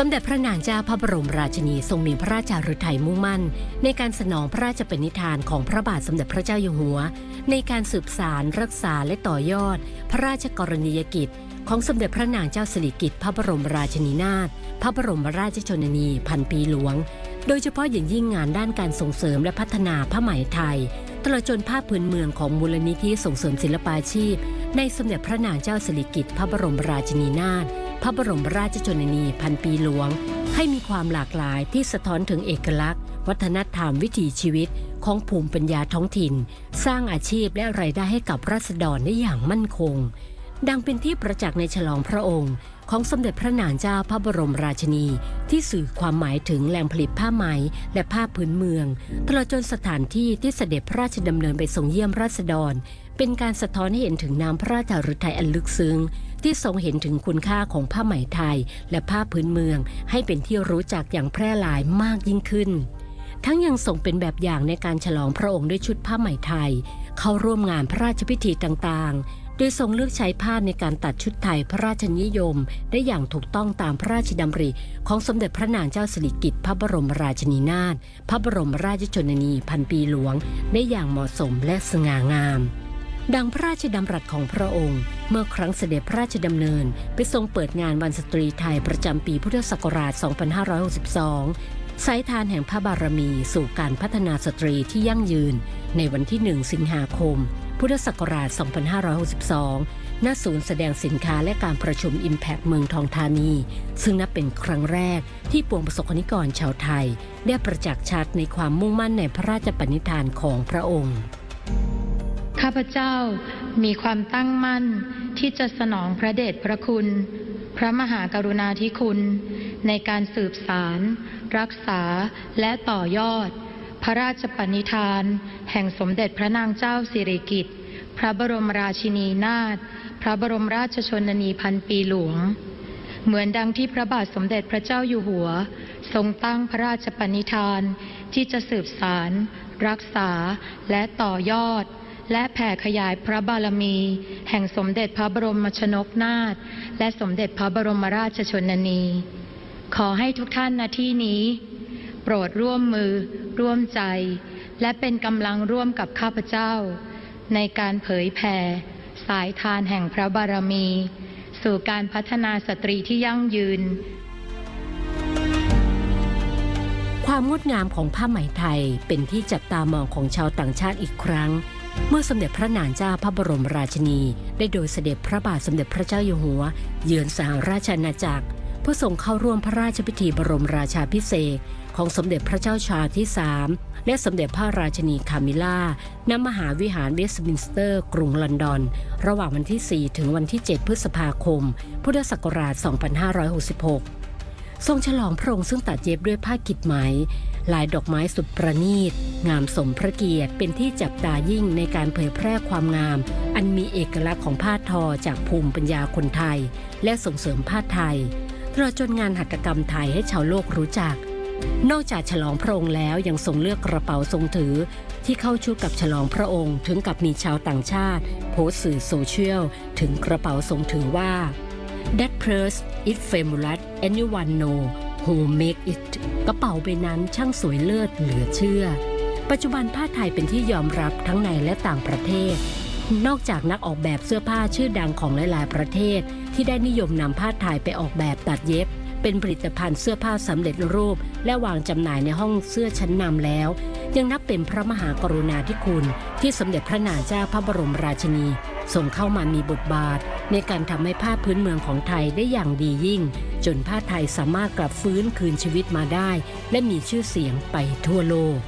สมเด็จพระนางเจ้าพระบรมราชินีทรงมีพระราชาฤทัยมุ่งมั่น ในการสนองพระราชปณิธานของพระบาทสมเด็จพระเจ้าอยู่หัว ในการสืบสารรักษาและต่อยอด พระราชกรณียกิจ ของสมเด็จพระนางเจ้าสิริกิติ์พระบรมราชินีนาถพระบรมราชชนนีพันปีหลวง โดยเฉพาะอย่างยิ่งงานด้านการส่งเสริมและพัฒนาผ้าไหมไทย ตลอดจนภาพพื้นเมืองของมูลนิธิส่งเสริมศิลปาชีพ ในสมเด็จพระนางเจ้าสิริกิติ์พระบรมราชินีนาถ พระบรมราชชนนีพันปีหลวง ให้มีความหลากหลายที่สะท้อนถึงเอกลักษณ์ วัฒนธรรมวิถีชีวิตของภูมิปัญญาท้องถิ่น สร้างอาชีพและรายได้ให้กับราษฎรได้อย่างมั่นคง ดังเป็นที่ประจักษ์ในฉลองพระองค์ ของสมเด็จพระนางเจ้าพระบรมราชินี ที่สื่อความหมายถึงแหล่งผลิตผ้าไหมและผ้าพื้นเมืองตลอดจนสถานที่ที่เสด็จพระราชดำเนินไปทรงเยี่ยมราษฎร เป็นการสะท้อนให้เห็นถึงน้ำพระราชฤทัยอันลึกซึ้ง ที่ทรงเห็นถึงคุณค่าของผ้าไหมไทย และผ้าพื้นเมือง ให้เป็นที่รู้จักอย่างแพร่หลายมากยิ่งขึ้น ทั้งยังทรงเป็นแบบอย่างในการฉลองพระองค์ด้วยชุดผ้าไหมไทย เข้าร่วมงานพระราชพิธีต่างๆ โดยทรงเลือกใช้ผ้าในการตัดชุดไทยพระราชนิยม ได้อย่างถูกต้องตามพระราชดำริ ของสมเด็จพระนางเจ้าสิริกิติ์พระบรมราชินีนาถพระบรมราชชนนีพันปีหลวง ได้อย่างเหมาะสมและสง่างาม ดังพระราชดำรัสของพระองค์ เมื่อครั้งเสด็จพระราชดำเนิน ไปทรงเปิดงานวันสตรีไทยประจำปีพุทธศักราช 2562 สายทานแห่งพระบารมีสู่การพัฒนาสตรีที่ยั่งยืน ในวันที่ 1 สิงหาคม พุทธศักราช 2562 ณ ศูนย์แสดงสินค้าและการประชุม Impact เมืองทองธานี ซึ่งนับเป็นครั้งแรกที่ปวงประสบกนิกรชาวไทย ได้ประจักษ์ชัดในความมุ่งมั่นในพระราชปณิธานของพระองค์าพเจ้ามีความตั้งมั่นที่จะสนองพระเดชพระคุณ พระมหากรุณาธิคุณ ในการสืบสาร รักษาและต่อยอด พระราชปณิธาน แห่งสมเด็จพระนางเจ้าสิริกิติ์พระบรมราชินีนาถพระบรมราชชนนีพันปีหลวง เหมือนดังที่พระบาทสมเด็จพระเจ้าอยู่หัว ทรงตั้งพระราชปณิธานที่จะสืบสาร รักษาและต่อยอด และแผ่ขยายพระบารมี แห่งสมเด็จพระบรมชนกนาถและสมเด็จพระบรมราชชนนี ขอให้ทุกท่านณที่นี้ โปรดร่วมมือ ร่วมใจ และเป็นกำลังร่วมกับข้าพเจ้า ในการเผยแผ่ สายทานแห่งพระบารมี สู่การพัฒนาสตรีที่ยั่งยืน ความงดงามของผ้าไหมไทยเป็นที่จับตามองของชาวต่างชาติอีกครั้ง เมื่อสมเด็จพระนางเจ้าพระบรมราชินี ได้โดยเสด็จพระบาทสมเด็จพระเจ้าอยู่หัว เยือนสหราชอาณาจักรเพื่อทรงเข้าร่วมพระราชพิธีบรมราชาพิเศษของสมเด็จพระเจ้าชาติที่สามและสมเด็จพระราชินีคามิล่าณมหาวิหารเวสต์มินสเตอร์ กรุงลอนดอน ระหว่างวันที่ 4 ถึงวันที่ 7 พฤษภาคม พุทธศักราช 2566 ทรงฉลองพระองค์ซึ่งตัดเย็บด้วยผ้ากิดไหม ลายดอกไม้สุดประณีต งามสมพระเกียรติเป็นที่จับตายิ่งในการเผยแพร่ความงาม อันมีเอกลักษณ์ของผ้าทอจากภูมิปัญญาคนไทย และส่งเสริมผ้าไทยตลอดจนงานหัตถกรรมไทยให้ชาวโลกรู้จัก นอกจากฉลองพระองค์แล้วยังทรงเลือกกระเป๋าทรงถือ ที่เข้าชุดกับฉลองพระองค์ ถึงกับมีชาวต่างชาติ โพสต์สื่อโซเชียลถึงกระเป๋าทรงถือว่า That purse is famous anyone know who make it กระเป๋าใบนั้นช่างสวยเลิศเหลือเชื่อ ปัจจุบันผ้าไทยเป็นที่ยอมรับทั้งในและต่างประเทศ นอกจากนักออกแบบเสื้อผ้าชื่อดังของหลาย ๆ ประเทศ ที่ได้นิยมนำผ้าไทยไปออกแบบตัดเย็บ เป็นผลิตภัณฑ์เสื้อผ้าสำเร็จรูป และวางจำหน่ายในห้องเสื้อชั้นนำแล้ว ยังนับเป็นพระมหากรุณาธิคุณ ที่สมเด็จพระนางเจ้าพระบรมราชินีทรงเข้ามามีบทบาท ในการทำให้ผ้าพื้นเมืองของไทยได้อย่างดียิ่ง จนผ้าไทยสามารถกลับฟื้นคืนชีวิตมาได้ และมีชื่อเสียงไปทั่วโลก